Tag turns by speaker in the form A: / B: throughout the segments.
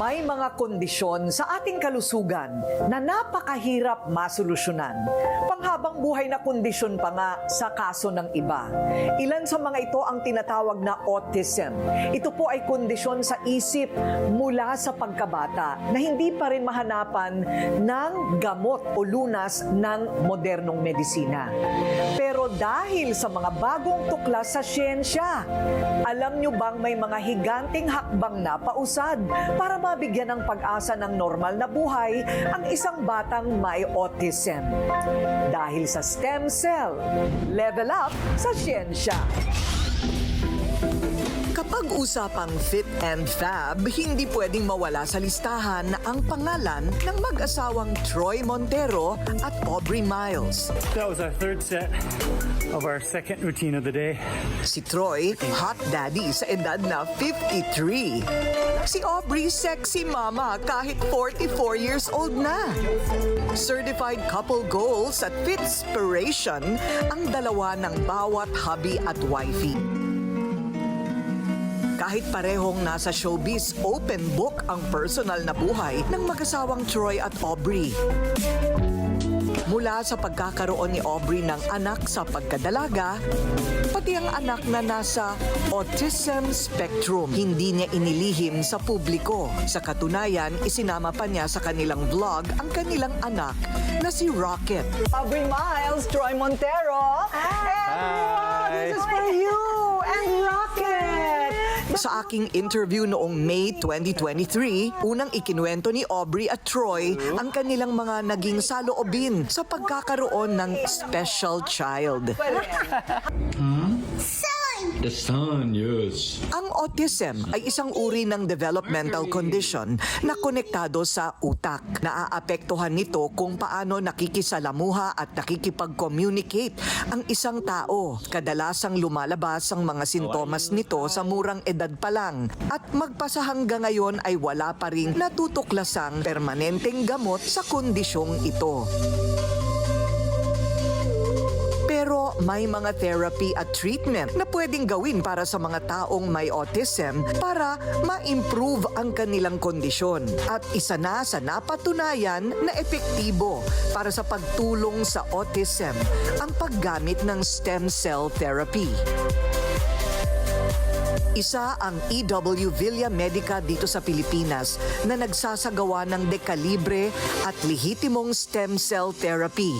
A: May mga kondisyon sa ating kalusugan na napakahirap masolusyonan. Panghabang buhay na kondisyon pa nga sa kaso ng iba. Ilan sa mga ito ang tinatawag na autism. Ito po ay kondisyon sa isip mula sa pagkabata na hindi pa rin mahanapan ng gamot o lunas ng modernong medisina. Pero dahil sa mga bagong tuklas sa siyensya, alam nyo bang may mga higanting hakbang na pausad para mabigyan ng pag-asa ng normal na buhay ang isang batang may autism? Dahil sa stem cell, level up sa siyensya. Kapag usapang fit and fab, hindi pwedeng mawala sa listahan ang pangalan ng mag-asawang Troy Montero at Aubrey Miles.
B: That was our third set of our second routine of the day.
A: Si Troy, hot daddy sa edad na 53. Si Aubrey, sexy mama kahit 44 years old na. Certified couple goals at Fitspiration ang dalawa ng bawat hubby at wifey. Kahit parehong nasa showbiz, open book ang personal na buhay ng mag-asawang Troy at Aubrey. Mula sa pagkakaroon ni Aubrey ng anak sa pagkadalaga, pati ang anak na nasa autism spectrum, hindi niya inilihim sa publiko. Sa katunayan, isinama pa niya sa kanilang vlog ang kanilang anak na si Rocket. Aubrey Miles, Troy Montero. Everyone, this is for you and Rocket. Sa aking interview noong May 2023, unang ikinuwento ni Aubrey at Troy ang kanilang mga naging saloobin sa pagkakaroon ng special child.
C: The sun, yes.
A: Ang autism ay isang uri ng developmental condition na konektado sa utak. Naaapektuhan nito kung paano nakikisalamuha at nakikipag-communicate ang isang tao. Kadalasang lumalabas ang mga sintomas nito sa murang edad pa lang at magpasa hanggang ngayon ay wala pa ring natutuklasang permanenteng gamot sa kondisyong ito. Pero may mga therapy at treatment na pwedeng gawin para sa mga taong may autism para ma-improve ang kanilang kondisyon. At isa na sa napatunayan na epektibo para sa pagtulong sa autism ang paggamit ng stem cell therapy. Isa ang EW Villa Medica dito sa Pilipinas na nagsasagawa ng dekalibre at lehitimong stem cell therapy.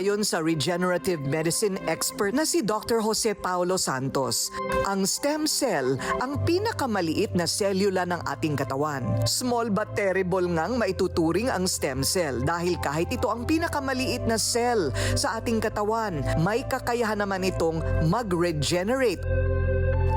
A: Ayon sa regenerative medicine expert na si Dr. Jose Paulo Santos, ang stem cell ang pinakamaliit na selula ng ating katawan. Small but terrible ngang maituturing ang stem cell dahil kahit ito ang pinakamaliit na cell sa ating katawan, may kakayahan naman itong mag-regenerate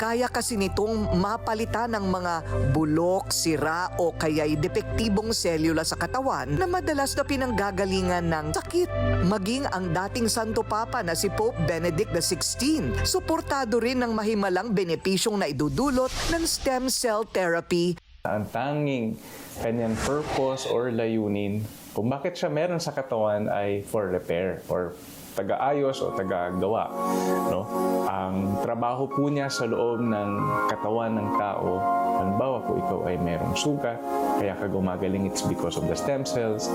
A: kaya kasi nitong mapalitan ng mga bulok, sira o kaya'y depektibong selula sa katawan na madalas na pinanggagalingan ng sakit. Maging ang dating Santo Papa na si Pope Benedict XVI, suportado rin ng mahimalang benepisyong na idudulot ng stem cell therapy
D: Ang tanging kanyang purpose or layunin kung bakit siya meron sa katawan ay for repair or taga-ayos o taga-gawa. No? Ang trabaho po niya sa loob ng katawan ng tao, halimbawa po ikaw ay merong sugat, kaya ka gumagaling, it's because of the stem cells.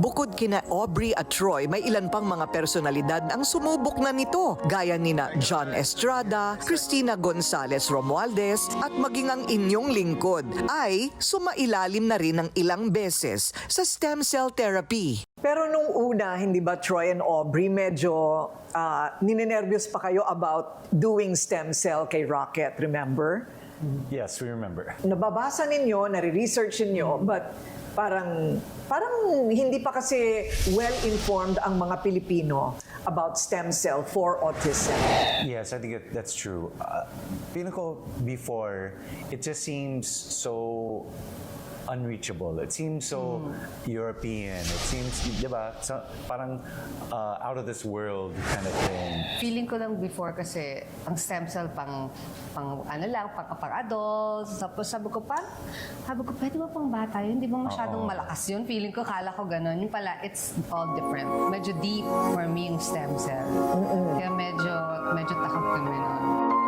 A: Bukod kina Aubrey at Troy, may ilan pang mga personalidad ang sumubok na nito, gaya nina John Estrada, Cristina Gonzalez Romualdez, at maging ang inyong lingkod ay sumailalim na rin ng ilang beses sa stem cell therapy. Pero nung una, hindi ba Troy and Aubrey, medyo uh, ninenervyos pa kayo about doing stem cell kay Rocket, remember?
B: Yes, we remember.
A: nababasa ninyo, nare-research ninyo, but parang parang hindi pa kasi well-informed ang mga Pilipino about stem cell for autism.
E: Yes, I think it, that's true. Uh, feeling ko before, it just seems so unreachable. It seems so European. It seems, di ba, so, parang uh, out of this world kind of thing.
F: Feeling ko lang before kasi ang stem cell pang pang ano lang, pang, pang adults. Tapos sabi ko pa, sabi ko, pwede ba pang bata yun? Hindi ba masyadong malakas yun? Feeling ko, kala ko ganun. Yung pala, it's all different. Medyo deep for me yung stem cell. Kaya medyo, medyo takot kami nun.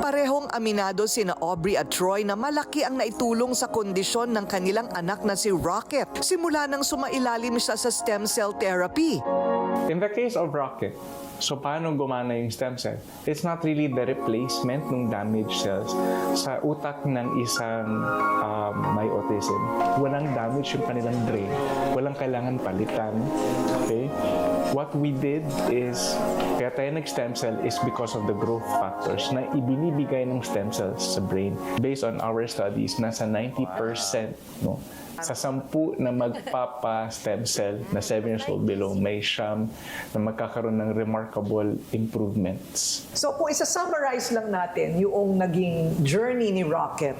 A: Parehong aminado sina Aubrey at Troy na malaki ang naitulong sa kondisyon ng kanilang anak na si Rocket simula nang sumailalim siya sa stem cell therapy.
D: In the case of Rocket, so paano gumana yung stem cell? It's not really the replacement ng damaged cells sa utak ng isang um, may autism. Walang damage yung kanilang brain. Walang kailangan palitan. Okay? What we did is, kaya tayo nag-stem cell is because of the growth factors na ibinibigay ng stem cells sa brain. Based on our studies, nasa 90% no, sa sampu na magpapa-stem cell na 7 years old below, may siyam na magkakaroon ng remarkable improvements.
A: So kung isa-summarize lang natin yung naging journey ni Rocket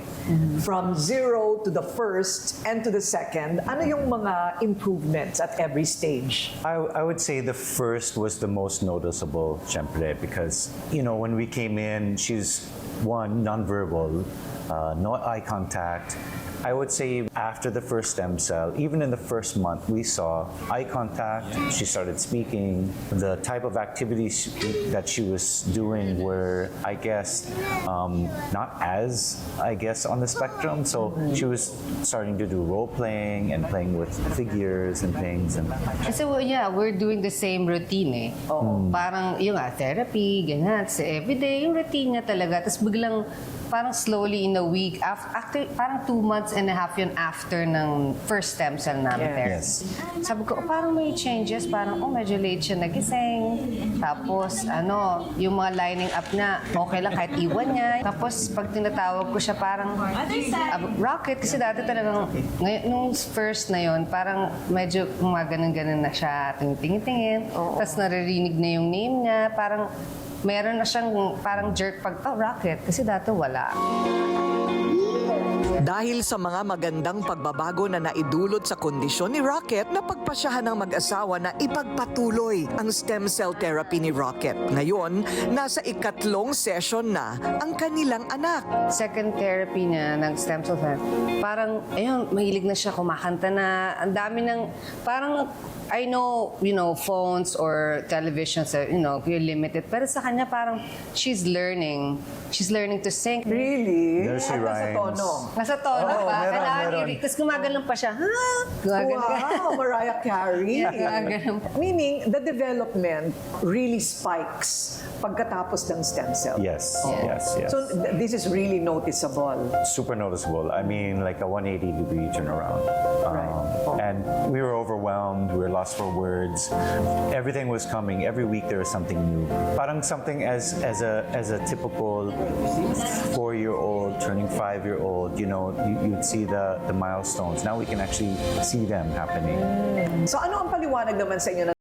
A: from zero to the first and to the second, ano yung mga improvements at every stage?
E: I, I would say the first was the most noticeable, syempre, because, you know, when we came in, she's one, nonverbal, uh, no eye contact. I would say after the first stem cell, even in the first month, we saw eye contact. She started speaking. The type of activities that she was doing were, I guess, um, not as, I guess, on the spectrum. So she was starting to do role playing and playing with figures and things. And
F: Kasi well, yeah, we're doing the same routine eh. Parang yung ah, therapy, ganyan. Sa everyday, yung routine niya talaga. Tapos biglang parang slowly in a week, af- after, parang two months and a half yun after ng first stem cell namin
A: Yes.
F: therapy. Sabi ko, oh, parang may changes. Parang, oh, medyo late siya nagising. Tapos, ano, yung mga lining up niya, okay lang kahit iwan niya. Tapos, pag tinatawag ko siya, parang, ah, rocket. Kasi dati talagang, ngayon, nung first na yon parang medyo gumaganon-ganon na siya, tingin-tingin. Tapos naririnig na yung name niya. Parang, meron na siyang parang jerk pag, oh, rocket. Kasi dati wala.
A: Dahil sa mga magandang pagbabago na naidulot sa kondisyon ni Rocket, napagpasyahan ng mag-asawa na ipagpatuloy ang stem cell therapy ni Rocket. Ngayon, nasa ikatlong session na ang kanilang anak.
F: second therapy niya ng stem cell therapy, parang, ayun, mahilig na siya kumakanta na. Ang dami ng, parang, I know, you know, phones or televisions, uh, you know, you're limited. Pero sa kanya, parang, she's learning. She's learning to sing.
A: Really? At nasa
E: rhymes.
A: tono.
F: Nasa tono
E: Oo,
F: pa.
E: meron,
F: Kailangan
E: meron.
F: i- Tapos gumaganon pa siya. Ha? Gumaganon ka.
A: Wow, Mariah Carey.
F: Gumaganon pa.
A: Meaning, the development really spikes pagkatapos ng stem cell.
E: yes, yes, yes.
A: So th- this is really noticeable.
E: super noticeable. I mean, like a 180 degree turnaround. Um,
A: Right.
E: And we were overwhelmed. We were lost for words. Everything was coming. Every week there was something new. Parang something as as a as a typical four year old turning five year old. You know, you, you'd see the the milestones. Now we can actually see them happening.
A: So ano ang paliwanag naman sa inyo na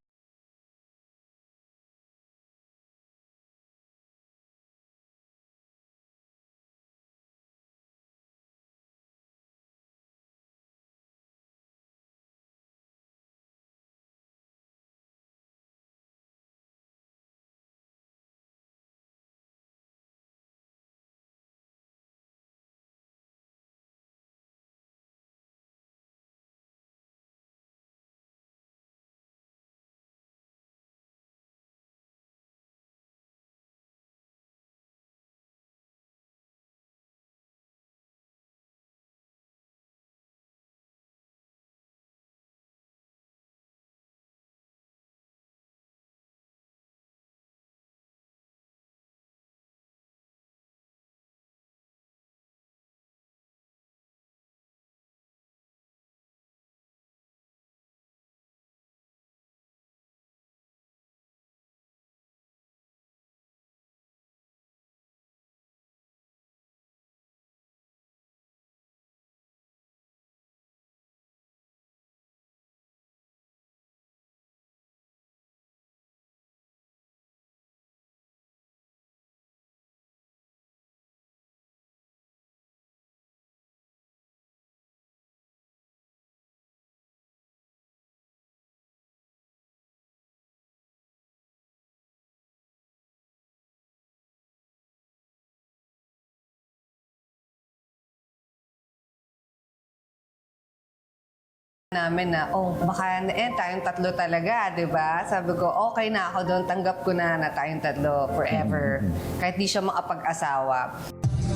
F: namin na, oh, baka eh, tayong tatlo talaga, di ba? Sabi ko, okay na ako doon, tanggap ko na na tayong tatlo forever. Kahit di siya makapag-asawa.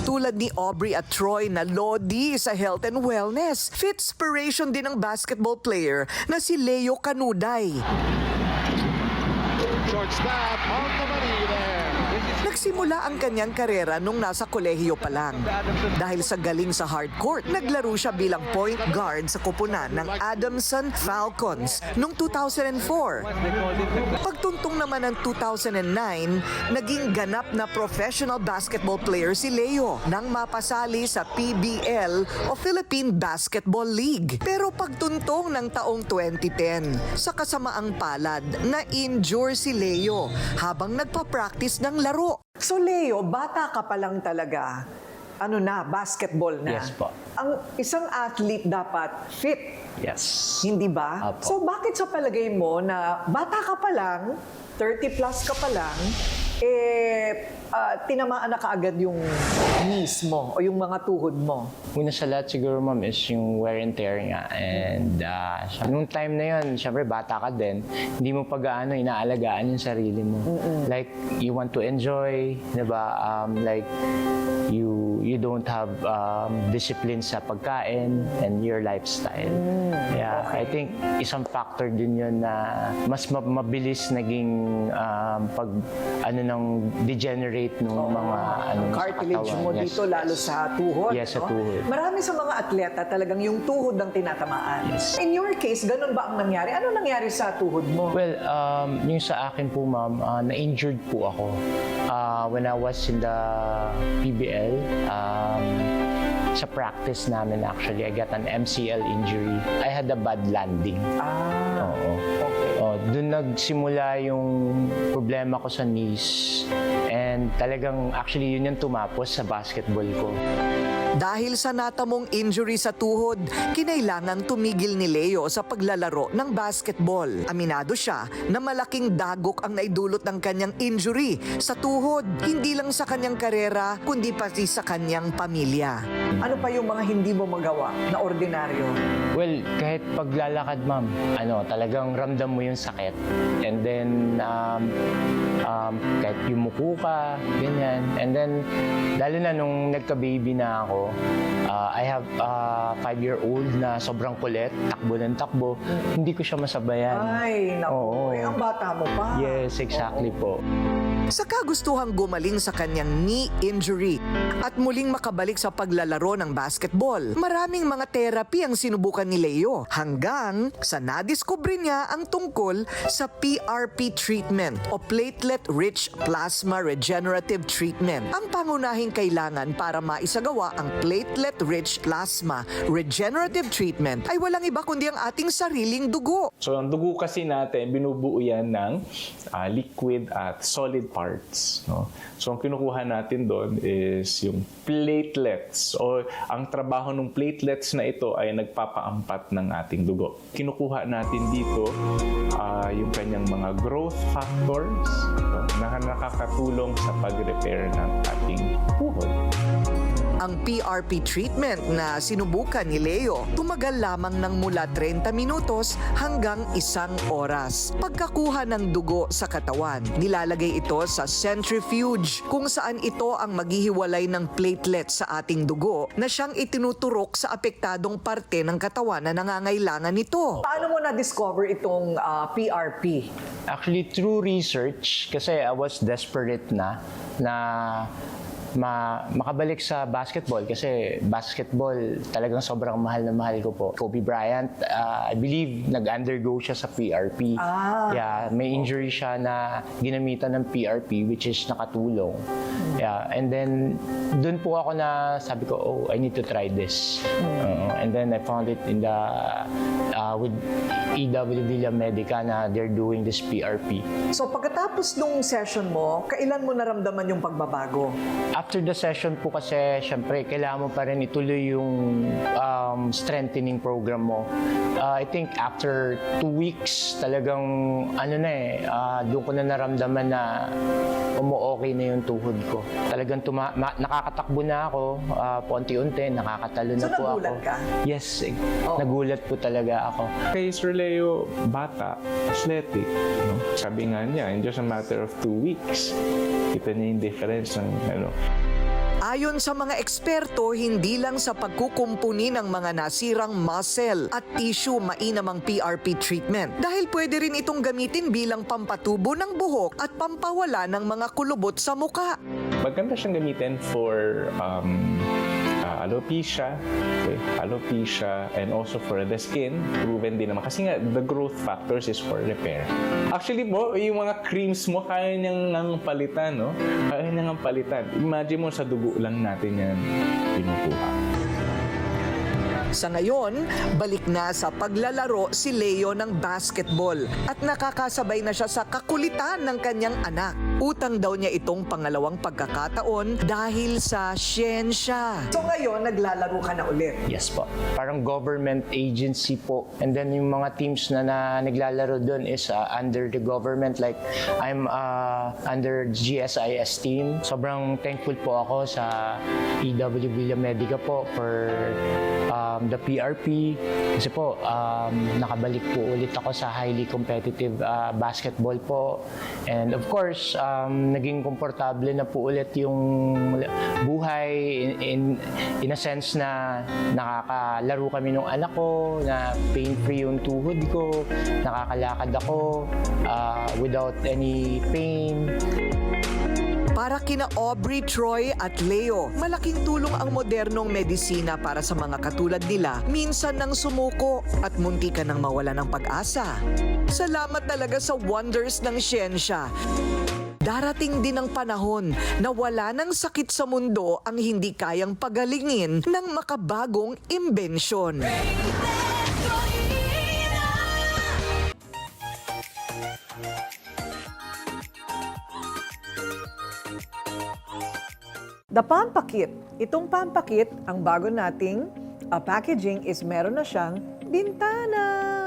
A: Tulad ni Aubrey at Troy na lodi sa health and wellness, fitspiration din ang basketball player na si Leo Canuday.
G: Short stab on the money there.
A: Nagsimula ang kanyang karera nung nasa kolehiyo pa lang. Dahil sa galing sa hardcourt, naglaro siya bilang point guard sa kupunan ng Adamson Falcons noong 2004. Pagtuntong naman ng 2009, naging ganap na professional basketball player si Leo nang mapasali sa PBL o Philippine Basketball League. Pero pagtuntong ng taong 2010, sa kasamaang palad, na-injure si Leo habang nagpa-practice ng laro. So Leo, bata ka pa lang talaga. Ano na, basketball na.
H: Yes po.
A: Ang isang athlete dapat fit,
H: Yes.
A: hindi ba?
H: Apo.
A: So bakit sa palagay mo na bata ka pa lang, 30 plus ka pa lang, eh, ah, tinamaan na kaagad yung knees mo o yung mga tuhod mo?
H: Una sa lahat siguro ma'am is yung wear and tear nga. And uh, nung time na yun, syempre bata ka din, hindi mo pag ano, inaalagaan yung sarili mo. Like, you want to enjoy, di ba? Um, like, you you don't have um, discipline sa pagkain and your lifestyle. yeah, I think isang factor din yun na mas ma- mabilis naging um, pag ano nang degenerate ng mga ano
A: Ang cartilage mo
H: Yes,
A: dito, lalo
H: yes.
A: sa tuhod.
H: Yes, sa
A: no?
H: tuhod.
A: Marami sa mga atleta talagang yung tuhod ang tinatamaan.
H: Yes.
A: In your case, ganun ba ang nangyari? Ano nangyari sa tuhod mo?
H: Well, um, yung sa akin po, ma'am, uh, na-injured po ako. Uh, when I was in the PBL, um, sa practice namin actually, I got an MCL injury. I had a bad landing.
A: ah,
H: Oo.
A: okay.
H: Oh, doon nagsimula yung problema ko sa knees. And talagang, actually, yun yung tumapos sa basketball ko.
A: Dahil sa natamong injury sa tuhod, kinailangang tumigil ni Leo sa paglalaro ng basketball. Aminado siya na malaking dagok ang naidulot ng kanyang injury sa tuhod, hindi lang sa kanyang karera, kundi pati sa kanyang pamilya. Ano pa yung mga hindi mo magawa na ordinaryo?
H: Well, kahit paglalakad, ma'am, ano, talagang ramdam mo yung sakit. And then, um, um, kahit yumuko ka, ganyan. And then, lalo na nung nagka-baby na ako, uh, I have a five-year-old na sobrang kulit, takbo ng takbo. Hindi ko siya masabayan.
A: Ay, naku,
H: Oo.
A: eh, ang bata mo pa.
H: Yes, exactly po.
A: Sa kagustuhang gumaling sa kanyang knee injury at muling makabalik sa paglalaro ng basketball, maraming mga therapy ang sinubukan ni Leo hanggang sa nadiskubre niya ang tungkol sa PRP treatment o platelet-rich plasma regenerative treatment. Ang pangunahing kailangan para maisagawa ang platelet-rich plasma regenerative treatment ay walang iba kundi ang ating sariling dugo.
D: So, ang dugo kasi natin, binubuo yan ng ah, liquid at solid parts. No? So, ang kinukuha natin doon is yung platelets o ang trabaho ng platelets na ito ay nagpapaampat ng ating dugo. Kinukuha natin dito ah, yung kanyang mga growth factors na nakakatulong sa pag-repair ng ating tuhod.
A: Ang PRP treatment na sinubukan ni Leo tumagal lamang ng mula 30 minutos hanggang isang oras. Pagkakuha ng dugo sa katawan, nilalagay ito sa centrifuge kung saan ito ang maghihiwalay ng platelets sa ating dugo na siyang itinuturok sa apektadong parte ng katawan na nangangailangan nito. Paano mo na-discover itong ah, PRP?
H: Actually, through research, kasi I was desperate na na ma makabalik sa basketball kasi basketball talagang sobrang mahal na mahal ko po. Kobe Bryant, uh, I believe nag-undergo siya sa PRP.
A: Ah.
H: Yeah, may injury siya na ginamitan ng PRP which is nakatulong. Yeah, and then doon po ako na sabi ko, oh, I need to try this. Uh, and then I found it in the uh, with EW Villa Medica na they're doing this PRP.
A: So pagkatapos nung session mo, kailan mo naramdaman yung pagbabago?
H: After the session po kasi, syempre, kailangan mo pa rin ituloy yung um, strengthening program mo. Uh, I think after two weeks, talagang ano na eh, uh, doon ko na naramdaman na umu-okay na yung tuhod ko. Talagang tuma- ma- nakakatakbo na ako, uh, paunti-unti, nakakatalo na
A: So,
H: po ako.
A: nagulat ka?
H: Yes, eh, nagulat po talaga ako.
D: Kay Sir Leo, bata, athletic. No? Sabi nga niya, in just a matter of two weeks, kita niya yung difference ng ano,
A: Ayon sa mga eksperto, hindi lang sa pagkukumpuni ng mga nasirang muscle at tissue mainamang PRP treatment dahil pwede rin itong gamitin bilang pampatubo ng buhok at pampawala ng mga kulubot sa muka.
D: maganda siyang gamitin for um, uh, alopecia, okay? alopecia, and also for the skin, proven din naman. Kasi nga, the growth factors is for repair. Actually po, yung mga creams mo, kaya niyang nang palitan, no? Kaya niyang palitan. Imagine mo, sa dugo lang natin yan pinukuha.
A: Sa ngayon, balik na sa paglalaro si Leo ng basketball at nakakasabay na siya sa kakulitan ng kanyang anak. Utang daw niya itong pangalawang pagkakataon dahil sa siyensya. So ngayon, naglalaro ka na ulit.
H: Yes po. Parang government agency po. And then yung mga teams na, na naglalaro doon is uh, under the government. Like I'm uh, under GSIS team. Sobrang thankful po ako sa EW Villa Medica po for um, the PRP. Kasi po, um, nakabalik po ulit ako sa highly competitive uh, basketball po. And of course, um, naging komportable na po ulit yung buhay in, in, in a sense na nakakalaro kami ng anak ko, na pain-free yung tuhod ko, nakakalakad ako uh, without any pain.
A: Para kina Aubrey, Troy at Leo, malaking tulong ang modernong medisina para sa mga katulad nila minsan nang sumuko at munti ka nang mawala ng pag-asa. Salamat talaga sa wonders ng siyensya. Darating din ang panahon na wala ng sakit sa mundo ang hindi kayang pagalingin ng makabagong imbensyon. The Pampakit. Itong Pampakit, ang bago nating uh, packaging is meron na siyang bintana.